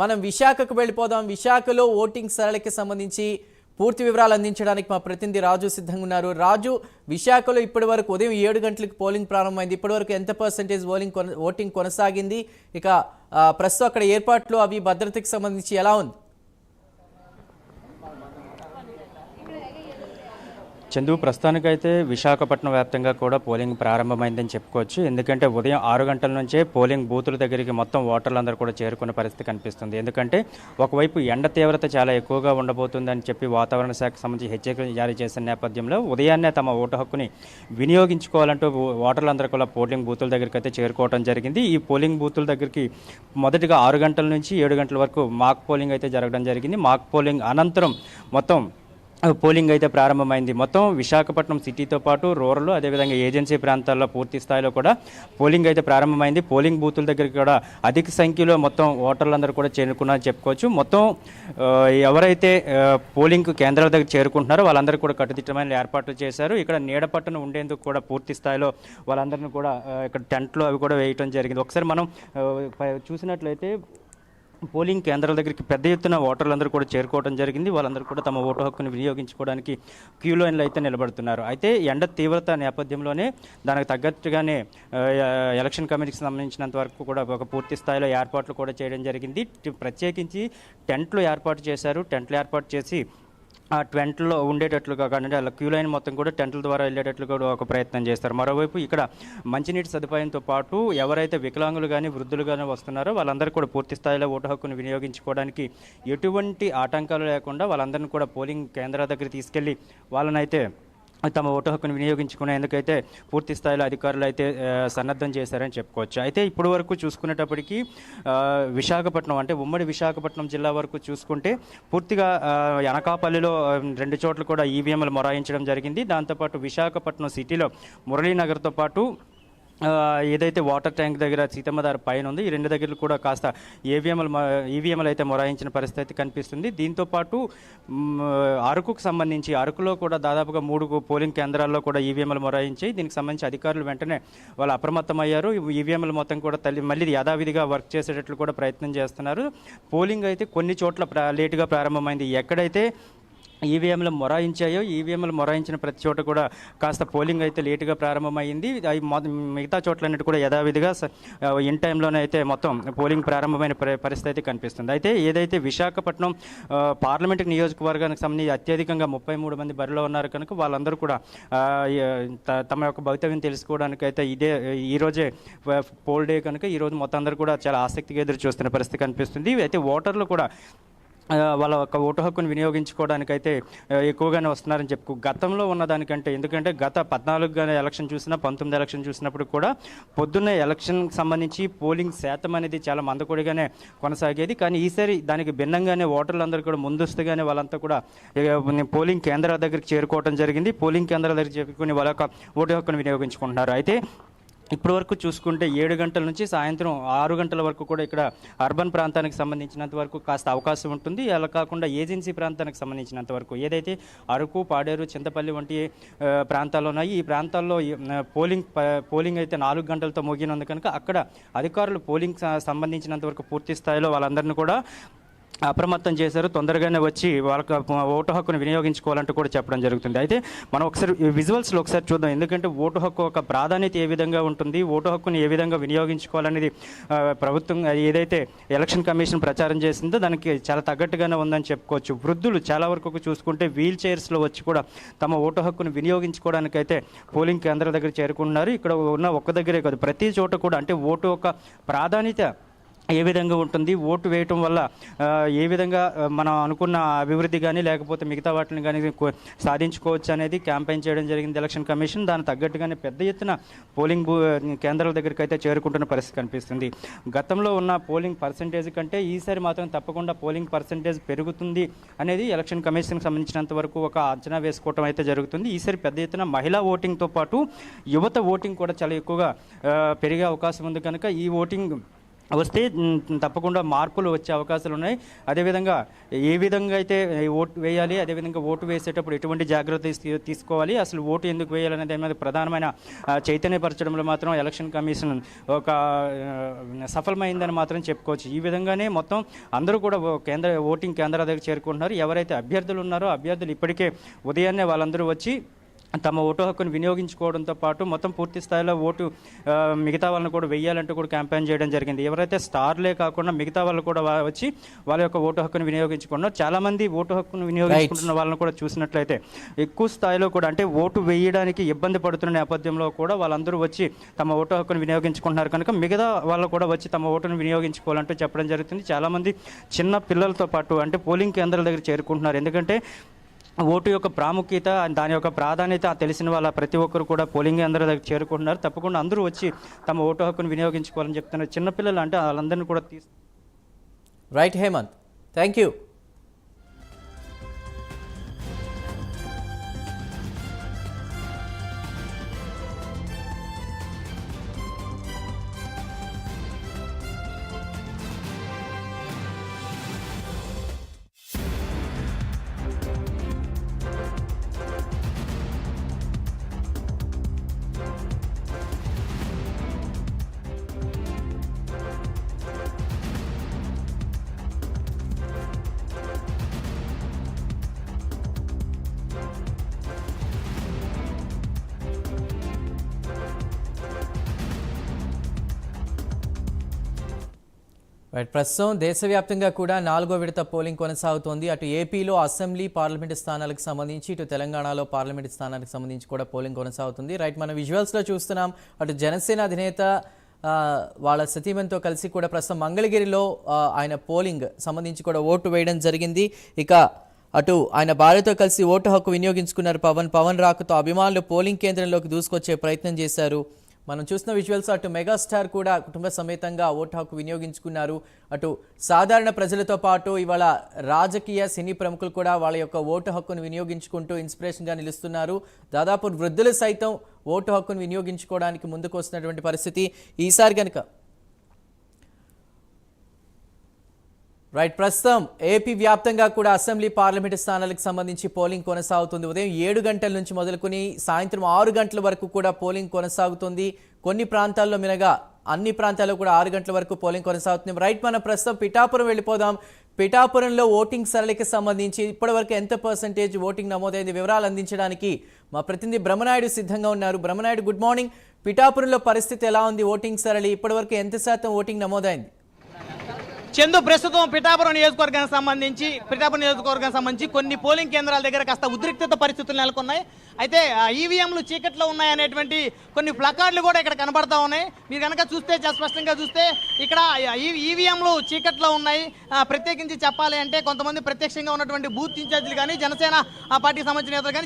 మనం విశాఖకు వెళ్ళిపోదాం. విశాఖలో ఓటింగ్ సరళికి సంబంధించి పూర్తి వివరాలు అందించడానికి మా ప్రతినిధి రాజు సిద్ధంగా ఉన్నారు. రాజు విశాఖలో ఇప్పటి వరకు ఉదయం ఏడు గంటలకు పోలింగ్ ప్రారంభమైంది. ఇప్పటి వరకు ఎంత పర్సెంటేజ్ ఓలింగ్ కొన ఓటింగ్ కొనసాగింది? ఇక ప్రస్తుతం అక్కడ ఏర్పాట్లు అవి భద్రతకి సంబంధించి ఎలా ఉంది? చందు ప్రస్తుతానికైతే విశాఖపట్నం వ్యాప్తంగా కూడా పోలింగ్ ప్రారంభమైందని చెప్పుకోవచ్చు. ఎందుకంటే ఉదయం ఆరు గంటల నుంచే పోలింగ్ బూతుల దగ్గరికి మొత్తం ఓటర్లందరూ కూడా చేరుకునే పరిస్థితి కనిపిస్తుంది. ఎందుకంటే ఒకవైపు ఎండ తీవ్రత చాలా ఎక్కువగా ఉండబోతుందని చెప్పి వాతావరణ శాఖ సంబంధించి హెచ్చరికలు జారీ చేసిన నేపథ్యంలో ఉదయాన్నే తమ ఓటు హక్కుని వినియోగించుకోవాలంటూ ఓ- ఓటర్లందరూ కూడా పోలింగ్ బూతుల దగ్గరికి అయితే చేరుకోవడం జరిగింది. ఈ పోలింగ్ బూతుల దగ్గరికి మొదటిగా ఆరు గంటల నుంచి ఏడు గంటల వరకు మాక్ పోలింగ్ అయితే జరగడం జరిగింది. మాక్ పోలింగ్ అనంతరం మొత్తం పోలింగ్ అయితే ప్రారంభమైంది. మొత్తం విశాఖపట్నం సిటీతో పాటు రూరల్ అదేవిధంగా ఏజెన్సీ ప్రాంతాల్లో పూర్తి స్థాయిలో కూడా పోలింగ్ అయితే ప్రారంభమైంది. పోలింగ్ బూతుల దగ్గరికి కూడా అధిక సంఖ్యలో మొత్తం ఓటర్లందరూ కూడా చేరుకున్నారని చెప్పుకోవచ్చు. మొత్తం ఎవరైతే పోలింగ్ కేంద్రాల దగ్గర చేరుకుంటున్నారో వాళ్ళందరూ కూడా కట్టుదిట్టమైన ఏర్పాట్లు చేశారు. ఇక్కడ నీడ ఉండేందుకు కూడా పూర్తి స్థాయిలో వాళ్ళందరినీ కూడా ఇక్కడ టెంట్లు అవి కూడా వేయటం జరిగింది. ఒకసారి మనం చూసినట్లయితే పోలింగ్ కేంద్రాల దగ్గరికి పెద్ద ఎత్తున ఓటర్లందరూ కూడా చేరుకోవడం జరిగింది. వాళ్ళందరూ కూడా తమ ఓటు హక్కును వినియోగించుకోవడానికి క్యూ లైన్లు అయితే నిలబడుతున్నారు. అయితే ఎండ తీవ్రత నేపథ్యంలోనే దానికి తగ్గట్టుగానే ఎలక్షన్ కమిటీకి సంబంధించినంత వరకు కూడా ఒక పూర్తి స్థాయిలో ఏర్పాట్లు కూడా చేయడం జరిగింది. ప్రత్యేకించి టెంట్లు ఏర్పాటు చేశారు. టెంట్లు ఏర్పాటు చేసి ఆ టెంట్లో ఉండేటట్లుగా కానీ అలా క్యూ లైన్ మొత్తం కూడా టెంట్ల ద్వారా వెళ్ళేటట్లు కూడా ఒక ప్రయత్నం చేస్తారు. మరోవైపు ఇక్కడ మంచినీటి సదుపాయంతో పాటు ఎవరైతే వికలాంగులు కానీ వృద్ధులు కానీ వస్తున్నారో వాళ్ళందరూ కూడా పూర్తి స్థాయిలో ఓటు హక్కును వినియోగించుకోవడానికి ఎటువంటి ఆటంకాలు లేకుండా వాళ్ళందరినీ కూడా పోలింగ్ కేంద్రాల దగ్గర తీసుకెళ్ళి వాళ్ళనైతే తమ ఓటు హక్కును వినియోగించుకునేందుకైతే పూర్తి స్థాయిలో అధికారులు అయితే సన్నద్ధం చేశారని చెప్పుకోవచ్చు. అయితే ఇప్పుడు వరకు చూసుకునేటప్పటికీ విశాఖపట్నం అంటే ఉమ్మడి విశాఖపట్నం జిల్లా వరకు చూసుకుంటే పూర్తిగా అనకాపల్లిలో రెండు చోట్ల కూడా ఈవీఎంలు మొరాయించడం జరిగింది. దాంతోపాటు విశాఖపట్నం సిటీలో మురళీనగర్తో పాటు ఏదైతే వాటర్ ట్యాంక్ దగ్గర సీతమ్మదారి పైన ఉంది ఈ రెండు దగ్గర కూడా కాస్త ఏవిఎంలు ఈవీఎంలు అయితే మొరాయించిన పరిస్థితి కనిపిస్తుంది. దీంతో పాటు అరకుకు సంబంధించి అరకులో కూడా దాదాపుగా మూడు పోలింగ్ కేంద్రాల్లో కూడా ఈవీఎంలు మొరాయించి దీనికి సంబంధించి అధికారులు వెంటనే వాళ్ళు అప్రమత్తమయ్యారు. ఈవీఎంలు మొత్తం కూడా తల్లి మళ్ళీ యథావిధిగా వర్క్ చేసేటట్లు కూడా ప్రయత్నం చేస్తున్నారు. పోలింగ్ అయితే కొన్ని చోట్ల లేటుగా ప్రారంభమైంది. ఎక్కడైతే ఈవీఎంలు మొరాయించాయో ఈవీఎంలు మొరాయించిన ప్రతి చోట కూడా కాస్త పోలింగ్ అయితే లేటుగా ప్రారంభమైంది. అవి మిగతా చోట్లన్నిటి కూడా యథావిధిగా ఇన్ టైంలోనే అయితే మొత్తం పోలింగ్ ప్రారంభమైన పరిస్థితి అయితే కనిపిస్తుంది. అయితే ఏదైతే విశాఖపట్నం ఆ, పార్లమెంట్ నియోజకవర్గానికి సంబంధించి అత్యధికంగా ముప్పై మూడు మంది బరిలో ఉన్నారు కనుక వాళ్ళందరూ కూడా త- తమ యొక్క భవితవ్యం తెలుసుకోవడానికి అయితే ఇదే ఈరోజే పోల్ డే కనుక ఈరోజు మొత్తం అందరూ కూడా చాలా ఆసక్తిగా ఎదురు చూస్తున్న పరిస్థితి కనిపిస్తుంది. అయితే ఓటర్లు కూడా వాళ్ళ యొక్క ఓటు హక్కును వినియోగించుకోవడానికి అయితే ఎక్కువగానే వస్తున్నారని చెప్పు. గతంలో ఉన్న దానికంటే ఎందుకంటే గత పద్నాలుగు ఎలక్షన్ చూసినా పంతొమ్మిది ఎలక్షన్ చూసినప్పుడు కూడా పొద్దున్న ఎలక్షన్ సంబంధించి పోలింగ్ శాతం అనేది చాలా మందకొడిగానే కొనసాగేది. కానీ ఈసారి దానికి భిన్నంగానే ఓటర్లందరూ కూడా ముందస్తుగానే వాళ్ళంతా కూడా పోలింగ్ కేంద్రాల దగ్గరికి చేరుకోవడం జరిగింది. పోలింగ్ కేంద్రాల దగ్గర చేరుకుని వాళ్ళ యొక్క ఓటు హక్కును వినియోగించుకుంటున్నారు. అయితే ఇప్పటి వరకు చూసుకుంటే ఏడు గంటల నుంచి సాయంత్రం ఆరు గంటల వరకు కూడా ఇక్కడ అర్బన్ ప్రాంతానికి సంబంధించినంత వరకు కాస్త అవకాశం ఉంటుంది. అలా కాకుండా ఏజెన్సీ ప్రాంతానికి సంబంధించినంత వరకు ఏదైతే అరకు పాడేరు చింతపల్లి వంటి ప్రాంతాల్లో ప్రాంతాలు ఉన్నాయి ఈ ప్రాంతాల్లో పోలింగ్ పోలింగ్ అయితే నాలుగు గంటలతో ముగినందు కనుక అక్కడ అధికారులు పోలింగ్ సంబంధించినంత వరకు పూర్తి స్థాయిలో వాళ్ళందరినీ కూడా అప్రమత్తం చేశారు తొందరగానే వచ్చి వాళ్ళకి ఓటు హక్కును వినియోగించుకోవాలంటూ కూడా చెప్పడం జరుగుతుంది. అయితే మనం ఒకసారి విజువల్స్లో ఒకసారి చూద్దాం. ఎందుకంటే ఓటు హక్కు ఒక ప్రాధాన్యత ఏ విధంగా ఉంటుంది ఓటు హక్కును ఏ విధంగా వినియోగించుకోవాలనేది ప్రభుత్వం ఏదైతే ఎలక్షన్ కమిషన్ ప్రచారం చేసిందో దానికి చాలా తగ్గట్టుగానే ఉందని చెప్పుకోవచ్చు. వృద్ధులు చాలా వరకు చూసుకుంటే వీల్ చైర్స్లో వచ్చి కూడా తమ ఓటు హక్కును వినియోగించుకోవడానికైతే పోలింగ్ కేంద్రాల దగ్గర చేరుకున్నారు. ఇక్కడ ఉన్న ఒక్క దగ్గరే కాదు ప్రతి చోట కూడా అంటే ఓటు యొక్క ప్రాధాన్యత ఏ విధంగా ఉంటుంది ఓటు వేయటం వల్ల ఏ విధంగా మనం అనుకున్న అభివృద్ధి కానీ లేకపోతే మిగతా వాటిని కానీ సాధించుకోవచ్చు అనేది క్యాంపెయిన్ చేయడం జరిగింది ఎలక్షన్ కమిషన్. దాని తగ్గట్టుగానే పెద్ద ఎత్తున పోలింగ్ బూ కేంద్రాల దగ్గరికి అయితే చేరుకుంటున్న పరిస్థితి కనిపిస్తుంది. గతంలో ఉన్న పోలింగ్ పర్సంటేజ్ కంటే ఈసారి మాత్రం తప్పకుండా పోలింగ్ పర్సంటేజ్ పెరుగుతుంది అనేది ఎలక్షన్ కమిషన్కి సంబంధించినంత వరకు ఒక అంచనా వేసుకోవటం అయితే జరుగుతుంది. ఈసారి పెద్ద ఎత్తున మహిళా ఓటింగ్తో పాటు యువత ఓటింగ్ కూడా చాలా ఎక్కువగా పెరిగే అవకాశం ఉంది కనుక ఈ ఓటింగ్ వస్తే తప్పకుండా మార్పులు వచ్చే అవకాశాలు ఉన్నాయి. అదేవిధంగా ఏ విధంగా అయితే ఓటు వేయాలి అదేవిధంగా ఓటు వేసేటప్పుడు ఎటువంటి జాగ్రత్త తీసుకోవాలి అసలు ఓటు ఎందుకు వేయాలనేది మీద ప్రధానమైన చైతన్యపరచడంలో మాత్రం ఎలక్షన్ కమిషన్ ఒక సఫలమైందని మాత్రం చెప్పుకోవచ్చు. ఈ విధంగానే మొత్తం అందరూ కూడా ఓ కేంద్ర ఓటింగ్ కేంద్రాల దగ్గర చేరుకుంటున్నారు. ఎవరైతే అభ్యర్థులు ఉన్నారో అభ్యర్థులు ఇప్పటికే ఉదయాన్నే వాళ్ళందరూ వచ్చి తమ ఓటు హక్కును వినియోగించుకోవడంతో పాటు మొత్తం పూర్తి స్థాయిలో ఓటు మిగతా వాళ్ళని కూడా వెయ్యాలంటూ కూడా క్యాంపెయిన్ చేయడం జరిగింది. ఎవరైతే స్టార్లే కాకుండా మిగతా వాళ్ళు కూడా వచ్చి వాళ్ళ యొక్క ఓటు హక్కును వినియోగించుకున్నారు చాలా మంది ఓటు హక్కును వినియోగించుకుంటున్న వాళ్ళని కూడా చూసినట్లయితే ఎక్కువ స్థాయిలో కూడా అంటే ఓటు వేయడానికి ఇబ్బంది పడుతున్న నేపథ్యంలో కూడా వాళ్ళందరూ వచ్చి తమ ఓటు హక్కును వినియోగించుకుంటున్నారు. కనుక మిగతా వాళ్ళు కూడా వచ్చి తమ ఓటును వినియోగించుకోవాలంటూ చెప్పడం జరుగుతుంది. చాలా మంది చిన్న పిల్లలతో పాటు అంటే పోలింగ్ కేంద్రాల దగ్గర చేరుకుంటున్నారు. ఎందుకంటే ఓటు యొక్క ప్రాముఖ్యత దాని యొక్క ప్రాధాన్యత తెలిసిన వాళ్ళ ప్రతి ఒక్కరు కూడా పోలింగ్ అందరూ దగ్గర చేరుకుంటున్నారు. తప్పకుండా అందరూ వచ్చి తమ ఓటు హక్కును వినియోగించుకోవాలని చెప్తున్నారు. చిన్నపిల్లలు అంటే వాళ్ళందరినీ కూడా తీసు రైట్ హేమంత్ థ్యాంక్ యూ. ప్రస్తుతం దేశవ్యాప్తంగా కూడా నాలుగో విడత పోలింగ్ కొనసాగుతోంది. అటు ఏపీలో అసెంబ్లీ పార్లమెంటు స్థానాలకు సంబంధించి ఇటు తెలంగాణలో పార్లమెంట్ స్థానాలకు సంబంధించి కూడా పోలింగ్ కొనసాగుతుంది. రైట్ మనం విజువల్స్లో చూస్తున్నాం. అటు జనసేన అధినేత వాళ్ళ సతీమణితో కలిసి కూడా ప్రస్తుతం మంగళగిరిలో ఆయన పోలింగ్ సంబంధించి కూడా ఓటు వేయడం జరిగింది. ఇక అటు ఆయన భార్యతో కలిసి ఓటు హక్కు వినియోగించుకున్నారు పవన్. పవన్ రాకతో అభిమానులు పోలింగ్ కేంద్రంలోకి దూసుకొచ్చే ప్రయత్నం చేశారు. మనం చూసిన విజువల్స్ అటు మెగాస్టార్ కూడా కుటుంబ సమేతంగా ఓటు హక్కు వినియోగించుకున్నారు. అటు సాధారణ ప్రజలతో పాటు ఇవాళ రాజకీయ సినీ ప్రముఖులు కూడా వాళ్ళ యొక్క ఓటు హక్కును వినియోగించుకుంటూ ఇన్స్పిరేషన్గా నిలుస్తున్నారు. దాదాపు వృద్ధులు సైతం ఓటు హక్కును వినియోగించుకోవడానికి ముందుకు వస్తున్నటువంటి పరిస్థితి. ఈసారి కనుక రైట్ ప్రస్తుతం ఏపీ వ్యాప్తంగా కూడా అసెంబ్లీ పార్లమెంటు స్థానాలకు సంబంధించి పోలింగ్ కొనసాగుతుంది. ఉదయం ఏడు గంటల నుంచి మొదలుకొని సాయంత్రం ఆరు గంటల వరకు కూడా పోలింగ్ కొనసాగుతుంది. కొన్ని ప్రాంతాల్లో మినగా అన్ని ప్రాంతాల్లో కూడా ఆరు గంటల వరకు పోలింగ్ కొనసాగుతుంది. రైట్ మనం ప్రస్తుతం పిఠాపురం వెళ్ళిపోదాం. పిఠాపురంలో ఓటింగ్ సరళికి సంబంధించి ఇప్పటివరకు ఎంత పర్సంటేజ్ ఓటింగ్ నమోదైంది వివరాలు అందించడానికి మా ప్రతినిధి బ్రహ్మనాయుడు సిద్ధంగా ఉన్నారు. Brahmanaidu good morning. పిఠాపురంలో పరిస్థితి ఎలా ఉంది? ఓటింగ్ సరళి ఇప్పటివరకు ఎంత శాతం ఓటింగ్ నమోదైంది? చందు ప్రస్తుతం పిఠాపురం నియోజకవర్గానికి సంబంధించి పిఠాపురం నియోజకవర్గానికి సంబంధించి కొన్ని పోలింగ్ కేంద్రాల దగ్గర కాస్త ఉద్రిక్తత పరిస్థితులు నెలకొన్నాయి. అయితే ఈవీఎంలు చీకట్లో ఉన్నాయనేటువంటి కొన్ని ప్లకార్డులు కూడా ఇక్కడ కనబడతా ఉన్నాయి. మీరు కనుక చూస్తే చాలా స్పష్టంగా చూస్తే ఇక్కడ ఈ- ఈవీఎంలు చీకట్లో ఉన్నాయి. ఆ, ప్రత్యేకించి చెప్పాలి అంటే కొంతమంది ప్రత్యక్షంగా ఉన్నటువంటి బూత్ ఇన్ఛార్జీలు కానీ జనసేన పార్టీకి సంబంధించిన నేతలు కానీ